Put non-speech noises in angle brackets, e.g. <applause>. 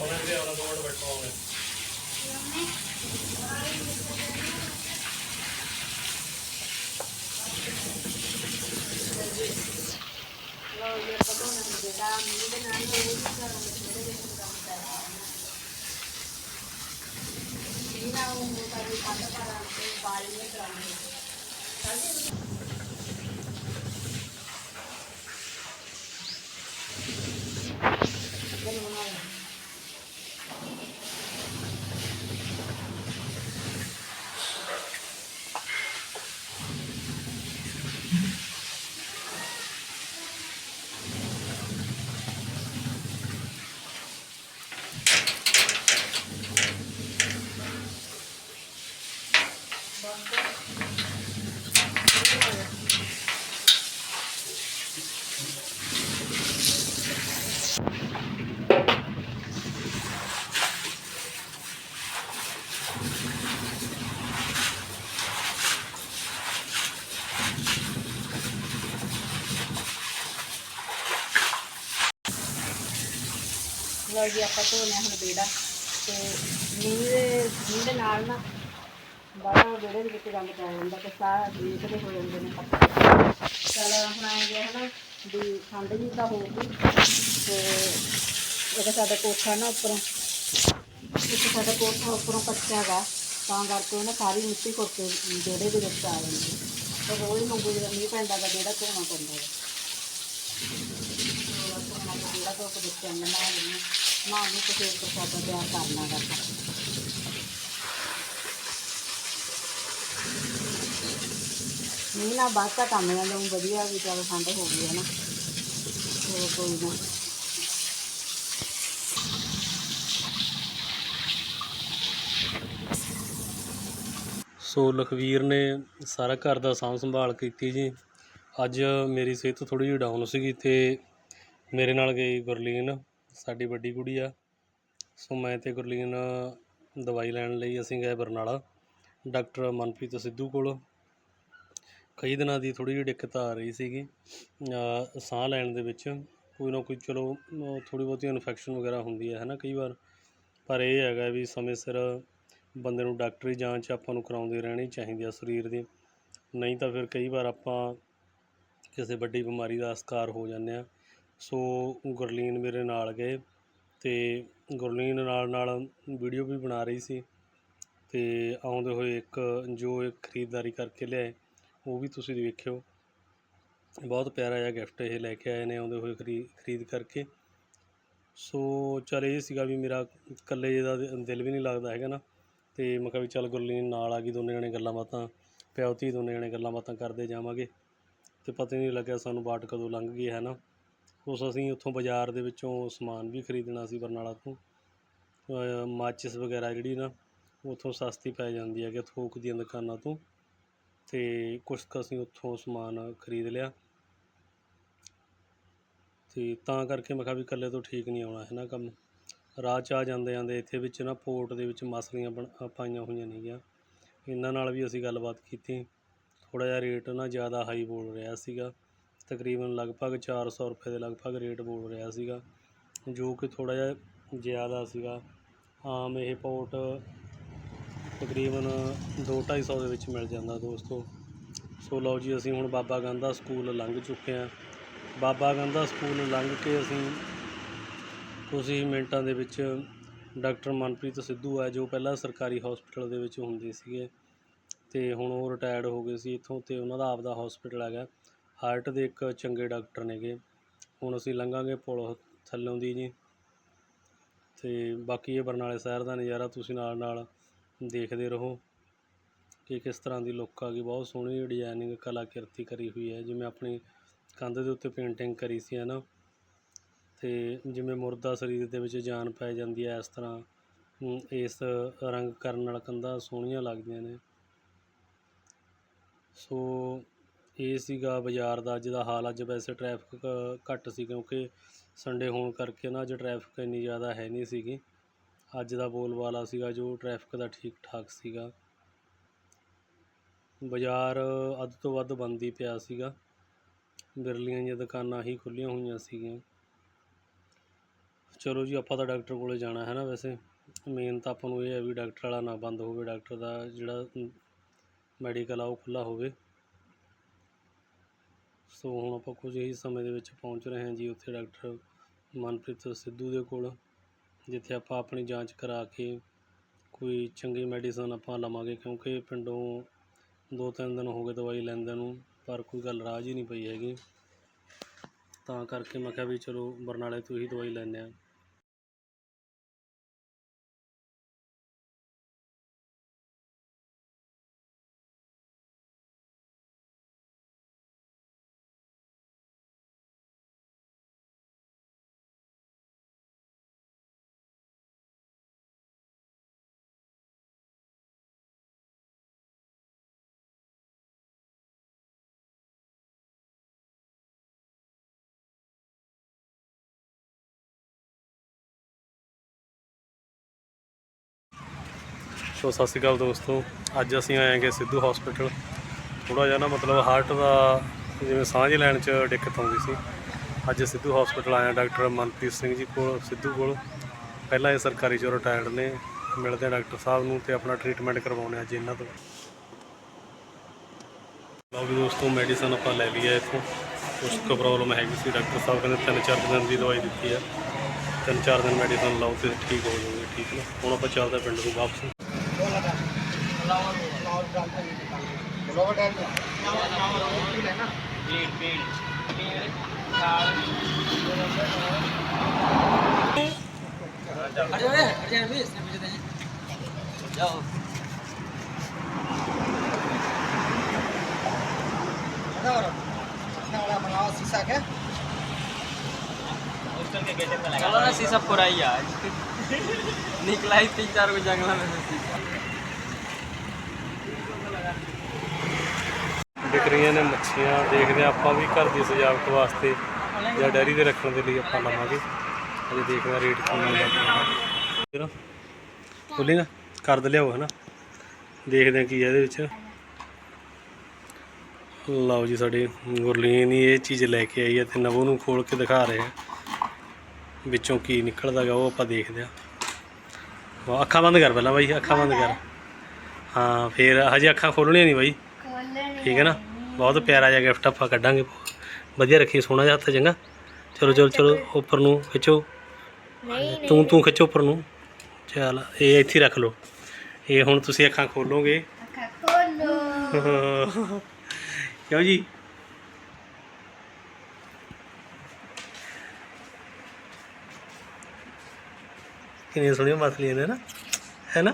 ਉਹਨੇ ਵੀ ਆਉਣਾ ਦੋ ਮਿੰਟ ਬੈਠੋ ਉਹਨੇ ਲਓ ਜੀ, ਆਪਾਂ ਧੋਨੇ ਹੁਣ ਬੇੜਾ। ਤੇ ਮੀਂਹ ਦੇ ਮੀਂਹ ਦੇ ਨਾਲ ਨਾ ਬੜਾ ਬੇੜੇ ਦੇ ਵਿੱਚ ਗੰਦ ਪੈ ਜਾਂਦਾ ਤੇ ਸਾਰਾ ਦੇਖਦੇ ਹੋ ਜਾਂਦੇ ਨੇ ਪੱਤੇ। ਚਲ ਹੁਣ ਆਏ ਗਿਆ ਹਨਾ ਵੀ ਠੰਡ ਜੀ ਤਾਂ ਹੋ ਗਈ ਤੇ ਇਹਦਾ ਸਾਡਾ ਕੋਠਾ ਨਾ ਉੱਪਰੋਂ ਇੱਕ ਸਾਡਾ ਕੋਠਾ ਉੱਪਰੋਂ ਕੱਚਾ ਗਾ ਤਾਂ ਕਰਕੇ ਨਾ ਸਾਰੀ ਮਿੱਟੀ ਕੋਠੇ ਬੇੜੇ ਦੇ ਵਿੱਚ ਆ ਜਾਂਦੀ ਤੇ ਰੋਜ਼ ਮੰਗੂ ਜਦੋਂ ਮੀਂਹ ਪੈਂਦਾ ਤਾਂ ਬੇੜਾ ਧੋਣਾ ਪੈਂਦਾ ਹੈ ਜਿਹੜਾ ਤੋਂ ਕੋ ਦਿੱਤੇ ਅੰਦਰ ਨਾ ਲੈਣਾ ਨਾ ਨੂੰ ਕਿਸੇ ਇੱਕ ਫੋਟੋ ਤਿਆਰ ਕਰਨਾ ਕਰਦਾ ਨਹੀਂ ਨਾ ਬਾਅਦ ਤਾਂ ਕੰਮ ਜਾਂਦਾ ਵਧੀਆ ਵੀ ਚੱਲ ਠੰਡ ਹੋ ਗਈ ਹੈ ਨਾ। ਹੋਰ ਕੋਈ ਨਾ। ਸੋ ਲਖਵੀਰ ਨੇ ਸਾਰਾ ਘਰ ਦਾ ਸਾਂਭ ਸੰਭਾਲ ਕੀਤੀ ਜੀ। ਅੱਜ ਮੇਰੀ ਸਿਹਤ ਥੋੜ੍ਹੀ ਜਿਹੀ ਡਾਊਨ ਸੀਗੀ ਅਤੇ ਮੇਰੇ ਨਾਲ ਗਈ ਗੁਰਲੀਨ, ਸਾਡੀ ਵੱਡੀ ਕੁੜੀ ਆ। ਸੋ ਮੈਂ ਤੇ ਗੁਰਲੀਨ ਦਵਾਈ ਲੈਣ ਲਈ ਅਸੀਂ ਗਏ ਬਰਨਾਲਾ, ਡਾਕਟਰ ਮਨਪ੍ਰੀਤ ਸਿੱਧੂ ਕੋਲ। ਕਈ ਦਿਨਾਂ ਦੀ ਥੋੜ੍ਹੀ ਜਿਹੀ ਦਿੱਕਤ ਆ ਰਹੀ ਸੀਗੀ ਸਾਹ ਲੈਣ ਦੇ ਵਿੱਚ। ਕੋਈ ਨਾ ਕੋਈ ਚਲੋ ਥੋੜ੍ਹੀ ਬਹੁਤੀ ਇਨਫੈਕਸ਼ਨ ਵਗੈਰਾ ਹੁੰਦੀ ਹੈ ਹੈ ਨਾ, ਕਈ ਵਾਰ। ਪਰ ਇਹ ਹੈਗਾ ਵੀ ਸਮੇਂ ਸਿਰ ਬੰਦੇ ਨੂੰ ਡਾਕਟਰੀ ਜਾਂਚ ਆਪਾਂ ਨੂੰ ਕਰਾਉਂਦੇ ਰਹਿਣੀ ਚਾਹੀਦੀ ਆ ਸਰੀਰ ਦੀ। ਨਹੀਂ ਤਾਂ ਫਿਰ ਕਈ ਵਾਰ ਆਪਾਂ ਕਿਸੇ ਵੱਡੀ ਬਿਮਾਰੀ ਦਾ ਸ਼ਿਕਾਰ ਹੋ ਜਾਂਦੇ ਆ। ਸੋ ਗੁਰਲੀਨ ਮੇਰੇ ਨਾਲ ਗਏ ਅਤੇ ਗੁਰਲੀਨ ਨਾਲ ਨਾਲ ਵੀਡੀਓ ਵੀ ਬਣਾ ਰਹੀ ਸੀ ਅਤੇ ਆਉਂਦੇ ਹੋਏ ਇੱਕ ਜੋ ਇੱਕ ਖਰੀਦਦਾਰੀ ਕਰਕੇ ਲਿਆਏ, ਉਹ ਵੀ ਤੁਸੀਂ ਦੇਖਿਓ। ਬਹੁਤ ਪਿਆਰਾ ਜਿਹਾ ਗਿਫਟ ਇਹ ਲੈ ਕੇ ਆਏ ਨੇ ਆਉਂਦੇ ਹੋਏ ਖਰੀਦ ਖਰੀਦ ਕਰਕੇ। ਸੋ ਚੱਲ ਇਹ ਸੀਗਾ ਵੀ ਮੇਰਾ ਇਕੱਲੇ ਦਾ, ਦਿਲ ਵੀ ਨਹੀਂ ਲੱਗਦਾ ਹੈਗਾ ਨਾ। ਅਤੇ ਮੈਂ ਕਿਹਾ ਵੀ ਚੱਲ ਗੁਰਲੀਨ ਨਾਲ ਆ ਗਈ, ਦੋਨੇ ਜਣੇ ਗੱਲਾਂ ਬਾਤਾਂ, ਪਿਓ ਧੀ ਦੋਨੇ ਜਣੇ ਗੱਲਾਂ ਬਾਤਾਂ ਕਰਦੇ ਜਾਵਾਂਗੇ। ਅਤੇ ਪਤਾ ਹੀ ਨਹੀਂ ਲੱਗਿਆ ਸਾਨੂੰ ਵਾਟ ਕਦੋਂ ਲੰਘ ਗਈ, ਹੈ ਨਾ? ਉਸ ਅਸੀਂ ਉੱਥੋਂ ਬਾਜ਼ਾਰ ਦੇ ਵਿੱਚੋਂ ਸਮਾਨ ਵੀ ਖਰੀਦਣਾ ਸੀ ਬਰਨਾਲਾ ਤੋਂ। ਮਾਚਿਸ ਵਗੈਰਾ ਜਿਹੜੀ ਨਾ, ਉੱਥੋਂ ਸਸਤੀ ਪੈ ਜਾਂਦੀ ਹੈ ਕਿ ਥੋਕ ਦੀਆਂ ਦੁਕਾਨਾਂ ਤੋਂ। ਅਤੇ ਕੁਛ ਕੁ ਅਸੀਂ ਉੱਥੋਂ ਸਮਾਨ ਖਰੀਦ ਲਿਆ। ਅਤੇ ਤਾਂ ਕਰਕੇ ਮੈਂ ਕਿਹਾ ਵੀ ਇਕੱਲੇ ਤੋਂ ਠੀਕ ਨਹੀਂ ਆਉਣਾ, ਹੈ ਨਾ ਕੰਮ? ਰਾਹ 'ਚ ਆ ਜਾਂਦੇ ਜਾਂਦੇ ਇੱਥੇ ਵਿੱਚ ਨਾ ਪੋਰਟ ਦੇ ਵਿੱਚ ਮਸਲੀਆਂ ਬਣ ਪਾਈਆਂ ਹੋਈਆਂ ਨੇਗੀਆਂ। ਇਹਨਾਂ ਨਾਲ ਵੀ ਅਸੀਂ ਗੱਲਬਾਤ ਕੀਤੀ। ਥੋੜ੍ਹਾ ਜਿਹਾ ਰੇਟ ਨਾ ਜ਼ਿਆਦਾ ਹਾਈ ਬੋਲ ਰਿਹਾ ਸੀਗਾ। ਤਕਰੀਬਨ ਲਗਭਗ ਚਾਰ ਸੌ ਰੁਪਏ ਦੇ ਲਗਭਗ ਰੇਟ ਬੋਲ ਰਿਹਾ ਸੀਗਾ। ਜੋ ਕਿ ਥੋੜ੍ਹਾ ਜਿਹਾ ਜ਼ਿਆਦਾ ਸੀਗਾ। ਆਮ ਇਹ ਪੋਰਟ ਤਕਰੀਬਨ 2-250 ਦੇ ਵਿੱਚ ਮਿਲ ਜਾਂਦਾ ਦੋਸਤੋ। ਸੋ ਲਓ ਜੀ, ਅਸੀਂ ਹੁਣ ਬਾਬਾ ਗਾਂਧਾ ਸਕੂਲ ਲੰਘ ਚੁੱਕੇ ਹਾਂ। ਬਾਬਾ ਗਾਂਧਾ ਸਕੂਲ ਲੰਘ ਕੇ ਅਸੀਂ ਕੁਝ ਹੀ ਮਿੰਟਾਂ ਦੇ ਵਿੱਚ ਡਾਕਟਰ ਮਨਪ੍ਰੀਤ ਸਿੱਧੂ ਹੈ ਜੋ ਪਹਿਲਾਂ ਸਰਕਾਰੀ ਹਸਪੀਟਲ ਦੇ ਵਿੱਚ ਹੁੰਦੇ ਸੀਗੇ ਤੇ ਹੁਣ ਉਹ ਰਿਟਾਇਰਡ ਹੋ ਗਏ ਸੀ ਇੱਥੋਂ ਤੇ ਉਹਨਾਂ ਦਾ ਆਪਦਾ ਹਸਪੀਟਲ ਹੈਗਾ। ਹਾਰਟ ਦੇ ਇੱਕ ਚੰਗੇ ਡਾਕਟਰ ਨੇਗੇ ਹੁਣ ਅਸੀਂ ਲੰਘਾਂਗੇ ਪੁਲ ਥੱਲੋਂ ਦੀ ਜੀ। ਤੇ ਬਾਕੀ ਇਹ ਬਰਨਾਲੇ ਸ਼ਹਿਰ ਦਾ ਨਜ਼ਾਰਾ ਤੁਸੀਂ ਨਾਲ ਨਾਲ ਦੇਖਦੇ ਰਹੋ ਕਿ ਕਿਸ ਤਰ੍ਹਾਂ ਦੀ ਲੁੱਕ ਆ ਗਈ। ਬਹੁਤ ਸੋਹਣੀ ਡਿਜ਼ਾਈਨਿੰਗ ਕਲਾਕਿਰਤੀ ਕਰੀ ਹੋਈ ਹੈ। ਜਿਵੇਂ ਆਪਣੀ ਕੰਧ ਦੇ ਉੱਤੇ ਪੇਂਟਿੰਗ ਕਰੀ ਸੀ, ਹੈ ਨਾ? ਅਤੇ ਜਿਵੇਂ ਮੁਰਦਾ ਸਰੀਰ ਦੇ ਵਿੱਚ ਜਾਨ ਪੈ ਜਾਂਦੀ ਹੈ ਇਸ ਤਰ੍ਹਾਂ ਇਸ ਰੰਗ ਕਰਨ ਨਾਲ ਕੰਧਾਂ ਸੋਹਣੀਆਂ ਲੱਗਦੀਆਂ ਨੇ। ਸੋ ਇਹ ਸੀਗਾ ਬਾਜ਼ਾਰ ਦਾ, ਅੱਜ ਦਾ ਹਾਲ। ਅੱਜ ਵੈਸੇ ਟ੍ਰੈਫਿਕ ਘੱਟ ਸੀ ਕਿਉਂਕਿ ਸੰਡੇ ਹੋਣ ਕਰਕੇ ਨਾ ਅੱਜ ਟ੍ਰੈਫਿਕ ਇੰਨੀ ਜ਼ਿਆਦਾ ਹੈ ਨਹੀਂ ਸੀਗੀ। ਅੱਜ ਦਾ ਬੋਲਬਾਲਾ ਸੀਗਾ ਜੋ ਟ੍ਰੈਫਿਕ ਦਾ ਠੀਕ ਠਾਕ ਸੀਗਾ। ਬਾਜ਼ਾਰ ਅੱਧ ਤੋਂ ਵੱਧ ਬੰਦ ਹੀ ਪਿਆ ਸੀਗਾ। ਬਿਰਲੀਆਂ ਦੀਆਂ ਦੁਕਾਨਾਂ ਹੀ ਖੁੱਲ੍ਹੀਆਂ ਹੋਈਆਂ ਸੀਗੀਆਂ। ਚਲੋ ਜੀ, ਆਪਾਂ ਤਾਂ ਡਾਕਟਰ ਕੋਲ ਜਾਣਾ ਹੈ ਨਾ ਵੈਸੇ। ਮੇਨ ਤਾਂ ਆਪਾਂ ਨੂੰ ਇਹ ਹੈ ਵੀ ਡਾਕਟਰ ਵਾਲਾ ਨਾ ਬੰਦ ਹੋਵੇ, ਡਾਕਟਰ ਦਾ ਜਿਹੜਾ ਮੈਡੀਕਲ ਆ ਉਹ ਖੁੱਲ੍ਹਾ ਹੋਵੇ। ਸੋ ਹੁਣ ਆਪਾਂ ਕੁਝ ਹੀ ਸਮੇਂ ਦੇ ਵਿੱਚ ਪਹੁੰਚ ਰਹੇ ਹਾਂ ਜੀ ਉੱਥੇ ਡਾਕਟਰ ਮਨਪ੍ਰੀਤ ਸਿੱਧੂ ਦੇ ਕੋਲ, ਜਿੱਥੇ ਆਪਾਂ ਆਪਣੀ ਜਾਂਚ ਕਰਾ ਕੇ ਕੋਈ ਚੰਗੀ ਮੈਡੀਸਨ ਆਪਾਂ ਲਵਾਂਗੇ, ਕਿਉਂਕਿ ਪਿੰਡੋਂ ਦੋ ਤਿੰਨ ਦਿਨ ਹੋ ਗਏ ਦਵਾਈ ਲੈਂਦੇ ਨੂੰ, ਪਰ ਕੋਈ ਗੱਲ ਰਾਜ ਹੀ ਨਹੀਂ ਪਈ ਹੈਗੀ। ਤਾਂ ਕਰਕੇ ਮੈਂ ਕਿਹਾ ਵੀ ਚਲੋ ਬਰਨਾਲੇ ਤੋਂ ਹੀ ਦਵਾਈ ਲੈਂਦੇ ਹਾਂ। ਸੋ ਸਤਿ ਸ਼੍ਰੀ ਅਕਾਲ ਦੋਸਤੋ, ਅੱਜ ਅਸੀਂ ਆਏ ਹਾਂਗੇ ਸਿੱਧੂ ਹਸਪੀਟਲ ਥੋੜਾ ਜਿਹਾ ਨਾ ਮਤਲਬ ਹਾਰਟ ਦਾ ਜਿਵੇਂ ਸਾਂਝ ਲੈਣ 'ਚ ਦਿੱਕਤ ਆਉਂਦੀ ਸੀ। ਅੱਜ ਸਿੱਧੂ ਹਸਪੀਟਲ ਆਇਆ ਡਾਕਟਰ ਮਨਪ੍ਰੀਤ ਸਿੰਘ ਜੀ ਕੋਲ, ਸਿੱਧੂ ਕੋਲ। ਪਹਿਲਾਂ ਇਹ ਸਰਕਾਰੀ ਚੋਂ ਰਿਟਾਇਰਡ ਨੇ, ਮਿਲਦੇ ਆ ਡਾਕਟਰ ਸਾਹਿਬ ਨੂੰ ਤੇ ਆਪਣਾ ਟ੍ਰੀਟਮੈਂਟ ਕਰਵਾਉਂਦੇ ਆ ਅੱਜ ਇਹਨਾਂ ਤੋਂ। ਲਓ ਵੀ ਦੋਸਤੋ ਮੈਡੀਸਨ ਆਪਾਂ ਲੈ ਲਈ ਹੈ ਇੱਥੋਂ। ਕੁਛ ਕੁ ਪ੍ਰੋਬਲਮ ਹੈਗੀ ਸੀ ਡਾਕਟਰ ਸਾਹਿਬ, ਕਹਿੰਦੇ ਤਿੰਨ ਚਾਰ ਦਿਨ ਦੀ ਦਵਾਈ ਦਿੱਤੀ ਆ। ਤਿੰਨ ਚਾਰ ਦਿਨ ਮੈਡੀਸਨ ਲਓ ਤੇ ਠੀਕ ਹੋ ਜਾਓਗੇ ਠੀਕ ਨਾ। ਹੁਣ ਆਪਾਂ ਚੱਲਦੇ ਹਾਂ ਪਿੰਡ ਨੂੰ ਵਾਪਸ। चलो ना शीशा पुराई आज निकला ही तीन चार को जंगला में से शीशा ਵਿਕ ਰਹੀਆਂ ਨੇ ਮੱਛੀਆਂ ਦੇਖਦੇ ਹਾਂ ਆਪਾਂ ਵੀ ਘਰ ਦੀ ਸਜਾਵਟ ਵਾਸਤੇ ਜਾਂ ਡੈਰੀ ਦੇ ਰੱਖਣ ਦੇ ਲਈ ਆਪਾਂ ਲਵਾਂਗੇ। ਅਜੇ ਦੇਖਦੇ ਹਾਂ ਰੇਟ ਕੀ ਮਿਲਦਾ ਬੋਲੀ ਨਾ ਕਰ ਦੇ ਲਿਆਓ ਹਨਾ। ਦੇਖਦੇ ਹਾਂ ਕੀ ਹੈ ਇਹਦੇ ਵਿੱਚ। ਲਓ ਜੀ ਸਾਡੇ ਗੁਰਲੀਨ ਹੀ ਇਹ ਚੀਜ਼ ਲੈ ਕੇ ਆਈ ਹੈ ਤੇ ਨਵੋ ਨੂੰ ਖੋਲ ਕੇ ਦਿਖਾ ਰਹੇ ਆ। ਵਿੱਚੋਂ ਕੀ ਨਿਕਲਦਾ ਗਾ ਉਹ ਆਪਾਂ ਦੇਖਦੇ ਹਾਂ। ਵਾਹ, ਅੱਖਾਂ ਬੰਦ ਕਰ ਪਹਿਲਾਂ ਬਾਈ ਅੱਖਾਂ ਬੰਦ ਕਰ। ਹਾਂ ਫੇਰ ਹਜੇ ਅੱਖਾਂ ਖੋਲਣੀਆਂ ਨਹੀਂ ਬਾਈ। ਠੀਕ ਹੈ ਨਾ। ਬਹੁਤ ਪਿਆਰਾ ਜਿਹਾ ਗਿਫਟ ਆਪਾਂ ਕੱਢਾਂਗੇ। ਵਧੀਆ ਰੱਖੀ ਸੋਹਣਾ ਜਿਹਾ ਹੱਥ ਚੰਗਾ। ਚਲੋ ਚਲੋ ਚਲੋ ਉੱਪਰ ਨੂੰ ਖਿੱਚੋ। ਤੂੰ ਤੂੰ ਖਿੱਚੋ ਉੱਪਰ ਨੂੰ। ਚੱਲ ਇਹ ਇੱਥੇ ਰੱਖ ਲਓ। ਇਹ ਹੁਣ ਤੁਸੀਂ ਅੱਖਾਂ ਖੋਲੋਗੇ। ਅੱਖਾਂ ਖੋਲੋ। <laughs> ਕਿਉਂ ਜੀ? ਕਿੰਨੀਆਂ ਸੋਹਣੀਆਂ ਮਛਲੀਆਂ ਨੇ ਨਾ। ਹੈ ਨਾ?